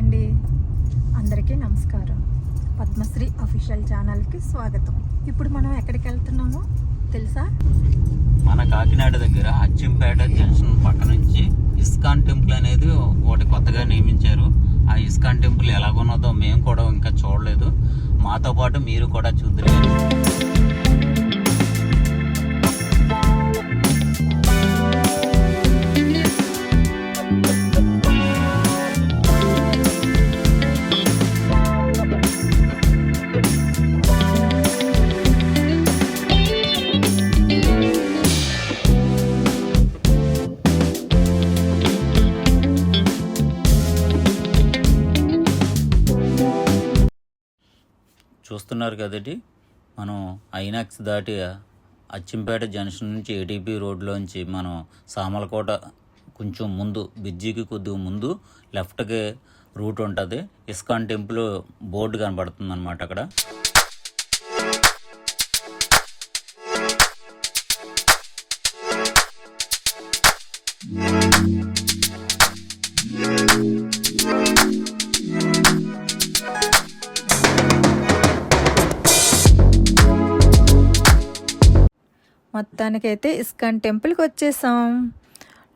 అండి. అందరికీ నమస్కారం. పద్మశ్రీ అఫీషియల్ ఛానల్కి స్వాగతం. ఇప్పుడు మనం ఎక్కడికి వెళ్తున్నామో? తెలుసా? మన కాకినాడ దగ్గర అచ్చింపేట జంక్షన్ పక్క నుంచి ఇస్కాన్ టెంపుల్ అనేది ఒకటి కొత్తగా నియమించారు. ఆ ఇస్కాన్ టెంపుల్ ఎలాగున్నదో మేము కూడా ఇంకా చూడలేదు. మాతో పాటు మీరు కూడా చూద్దరు. చూస్తున్నారు కదండి. మనం ఐనాక్స్ దాటి అచ్చింపేట జంక్షన్ నుంచి ఏటీపీ రోడ్లోంచి మనం సామలకోట కొంచెం ముందు బ్రిడ్జికి కొద్దిగా ముందు లెఫ్ట్కి రూట్ ఉంటుంది. ఇస్కాన్ టెంపుల్ బోర్డు కనబడుతుంది అనమాట అక్కడ. మొత్తానికైతే ఇస్కాన్ టెంపుల్కి వచ్చేసాం.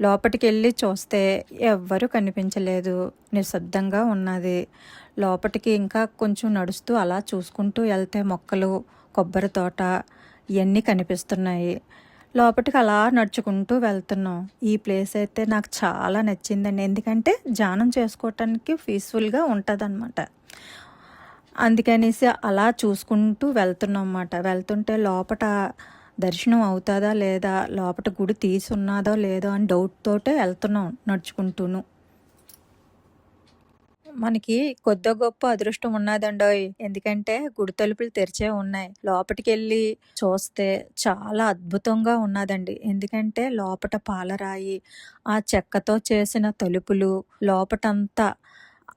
లోపలికి వెళ్ళి చూస్తే ఎవ్వరూ కనిపించలేదు. నిశ్శబ్దంగా ఉన్నది. లోపలికి ఇంకా కొంచెం నడుస్తూ అలా చూసుకుంటూ వెళ్తే మొక్కలు కొబ్బరి తోట ఇవన్నీ కనిపిస్తున్నాయి. లోపలికి అలా నడుచుకుంటూ వెళ్తున్నాం. ఈ ప్లేస్ అయితే నాకు చాలా నచ్చిందండి. ఎందుకంటే ధ్యానం చేసుకోవటానికి పీస్ఫుల్గా ఉంటుంది అందుకనేసి అలా చూసుకుంటూ వెళ్తున్నాం అన్నమాట. వెళ్తుంటే లోపట దర్శనం అవుతుందా లేదా? లోపట గుడి తీసి లేదో అని డౌట్ తోటే వెళ్తున్నాం నడుచుకుంటూను. మనకి కొద్ది గొప్ప అదృష్టం ఉన్నదండోయ్. ఎందుకంటే గుడి తలుపులు తెరిచే ఉన్నాయి. లోపలికి వెళ్ళి చూస్తే చాలా అద్భుతంగా ఉన్నదండి. ఎందుకంటే లోపట పాలరాయి ఆ చెక్కతో చేసిన తలుపులు లోపటంతా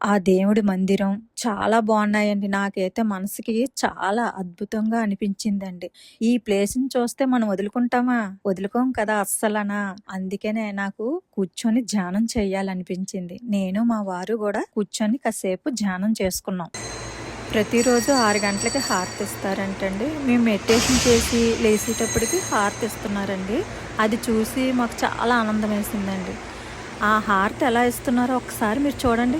ఆ దేవుడి మందిరం చాలా బాగున్నాయండి. నాకైతే మనసుకి చాలా అద్భుతంగా అనిపించిందండి. ఈ ప్లేస్ని చూస్తే మనం వదులుకుంటామా? వదులుకోం కదా అస్సలనా? అందుకనే నాకు కూర్చొని ధ్యానం చేయాలనిపించింది. నేను మా వారు కూడా కూర్చొని కాసేపు ధ్యానం చేసుకున్నాం. ప్రతిరోజు ఆరు గంటలకి హారతి ఇస్తారంటండి మేము మెడిటేషన్ చేసి లేచేటప్పటికి హారతి ఇస్తున్నారండి అది చూసి మాకు చాలా ఆనందం వేసిందండి ఆ హారతి ఎలా ఇస్తున్నారో ఒకసారి మీరు చూడండి.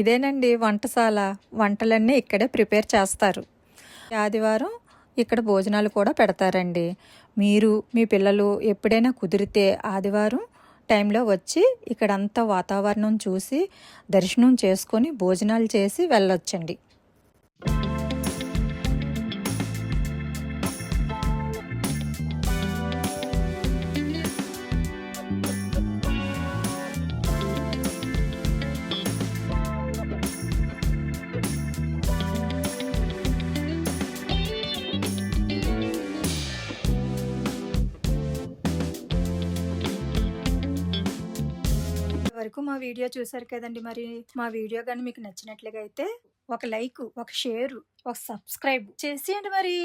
ఇదేనండి వంటశాల. వంటలన్నీ ఇక్కడే ప్రిపేర్ చేస్తారు. ఆదివారం ఇక్కడ భోజనాలు కూడా పెడతారండి. మీరు మీ పిల్లలు ఎప్పుడైనా కుదిరితే ఆదివారం టైంలో వచ్చి ఇక్కడంతా వాతావరణం చూసి దర్శనం చేసుకొని భోజనాలు చేసి వెళ్ళొచ్చండి. వరకు మా వీడియో చూసారు కదండి మరి. మా వీడియో కానీ మీకు నచ్చినట్లుగా అయితే ఒక లైక్ ఒక షేర్ ఒక సబ్స్క్రైబ్ చేసేయండి మరి.